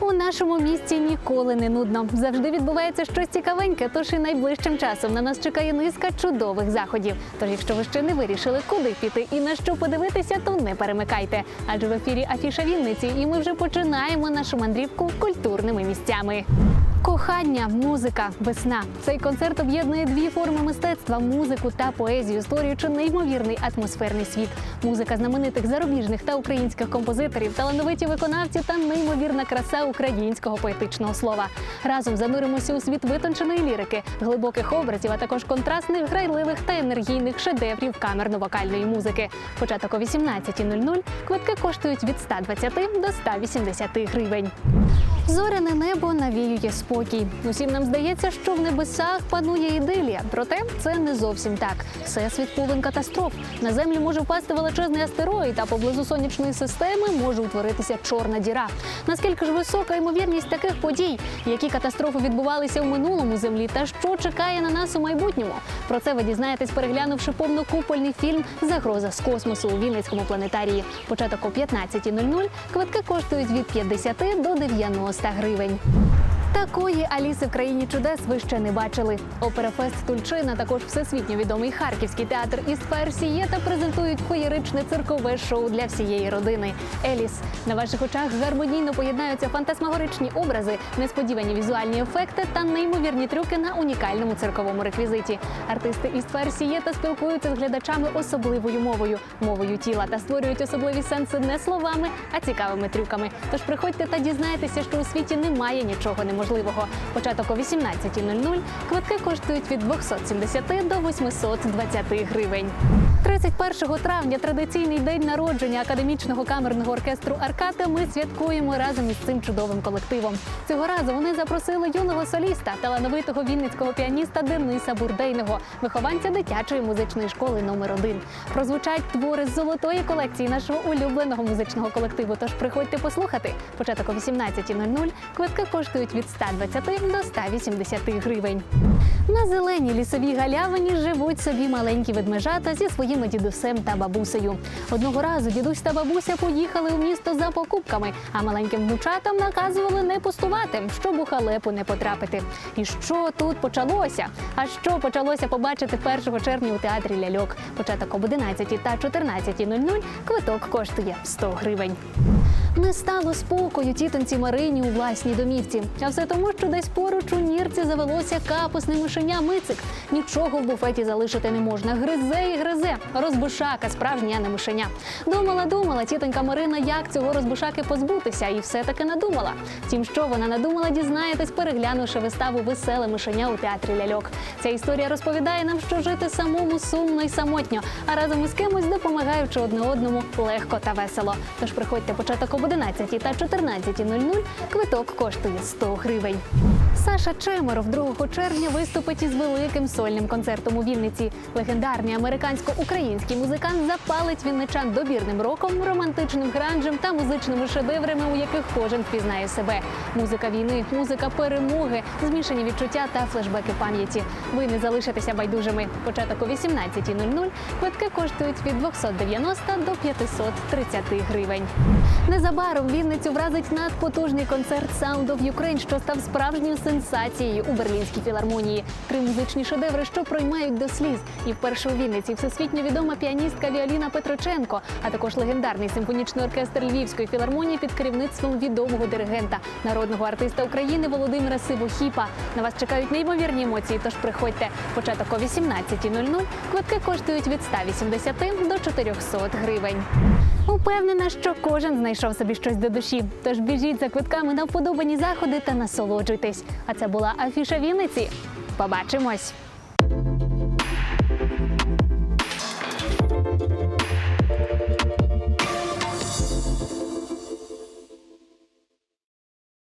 У нашому місті ніколи не нудно. Завжди відбувається щось цікавеньке, тож і найближчим часом на нас чекає низка чудових заходів. Тож, якщо ви ще не вирішили, куди піти і на що подивитися, то не перемикайте. Адже в ефірі Афіша Вінниці, і ми вже починаємо нашу мандрівку культурними місцями. Кохання, музика, весна. Цей концерт об'єднує дві форми мистецтва музику та поезію, створюючи неймовірний атмосферний світ. Музика знаменитих зарубіжних та українських композиторів, талановиті виконавці та неймовірна краса українського поетичного слова. Разом зануримося у світ витонченої лірики, глибоких образів, а також контрастних, грайливих та енергійних шедеврів камерно-вокальної музики. Початок о 18.00. Квитки коштують від 120 до 180 гривень. Зоряне небо навіює спокій. Усім нам здається, що в небесах панує ідилія. Проте це не зовсім так. Всесвіт повен катастроф. На землю може впасти величезний астероїд, а поблизу сонячної системи може утворитися чорна діра. Наскільки ж висока ймовірність таких подій, які катастрофи відбувалися в минулому землі, та що чекає на нас у майбутньому? Про це ви дізнаєтесь, переглянувши повнокупольний фільм Загроза з космосу у Вінницькому планетарії. Початок о 15.00. Квитки коштують від 50 до 90 гривень. Такої Аліси в країні чудес ви ще не бачили. Операфест Тульчина, також всесвітньо відомий харківський театр Істфер Сієта презентують феєричне циркове шоу для всієї родини. Еліс на ваших очах гармонійно поєднаються фантасмагоричні образи, несподівані візуальні ефекти та неймовірні трюки на унікальному цирковому реквізиті. Артисти Істфер Сієта спілкуються з глядачами особливою мовою, мовою тіла та створюють особливі сенси не словами, а цікавими трюками. Тож приходьте та дізнайтеся, що у світі немає нічого неможливого. Початок о 18.00. Квитки коштують від 270 до 820 гривень. 31 травня традиційний день народження академічного камерного оркестру Арката. Ми святкуємо разом із цим чудовим колективом. Цього разу вони запросили юного соліста, талановитого вінницького піаніста Дениса Бурдейного, вихованця дитячої музичної школи номер 1 Прозвучать твори з золотої колекції нашого улюбленого музичного колективу. Тож приходьте послухати. Початок о 18.00. Квитки коштують від 120 до 180 гривень. На зеленій лісовій галявині живуть собі маленькі ведмежата зі своїми дідусем та бабусею. Одного разу дідусь та бабуся поїхали у місто за покупками, а маленьким внучатам наказували не пустувати, щоб у халепу не потрапити. І що тут почалося? А що почалося побачити 1 червня у театрі ляльок? Початок об 11 та 14.00 квиток коштує 100 гривень. Не стало спокою тітонці Марині у власній домівці. А все тому, що десь поруч у нірці завелося капусне мишеня Мицик. Нічого в буфеті залишити не можна. Гризе і гризе. Розбушака, справжнє не мишеня. Думала, думала тітонька Марина, як цього розбушаки позбутися, і все таки надумала. Втім, що вона надумала, дізнаєтесь, переглянувши виставу Веселе мишеня у театрі ляльок. Ця історія розповідає нам, що жити самому сумно і самотньо, а разом із кимось допомагаючи одне одному легко та весело. Тож приходьте початок об 11 та 14.00. Квиток коштує 100 гривень. Саша Чемеров 2 червня виступить із великим сольним концертом у Вінниці. Легендарний американсько-український музикант запалить вінничан добірним роком, романтичним гранжем та музичними шедеврами, у яких кожен впізнає себе. Музика війни, музика перемоги, змішані відчуття та флешбеки пам'яті. Ви не залишитеся байдужими. Початок о 18.00. Квитки коштують від 290 до 530 гривень. Незабаром Вінницю вразить надпотужний концерт Sound of Ukraine, що став справжньою сенсацією у Берлінській філармонії. Три музичні шедеври, що проймають до сліз. І вперше у Вінниці всесвітньо відома піаністка Віоліна Петроченко, а також легендарний симфонічний оркестр Львівської філармонії під керівництвом відомого диригента, народного артиста України Володимира Сивохіпа. На вас чекають неймовірні емоції. Тож приходьте. Початок о 18.00. Квитки коштують від 180 до 400 гривень. Упевнена, що кожен знайшов собі щось до душі. Тож біжіть за квитками на вподобані заходи та насолоджуйтесь. А це була афіша Вінниці. Побачимось!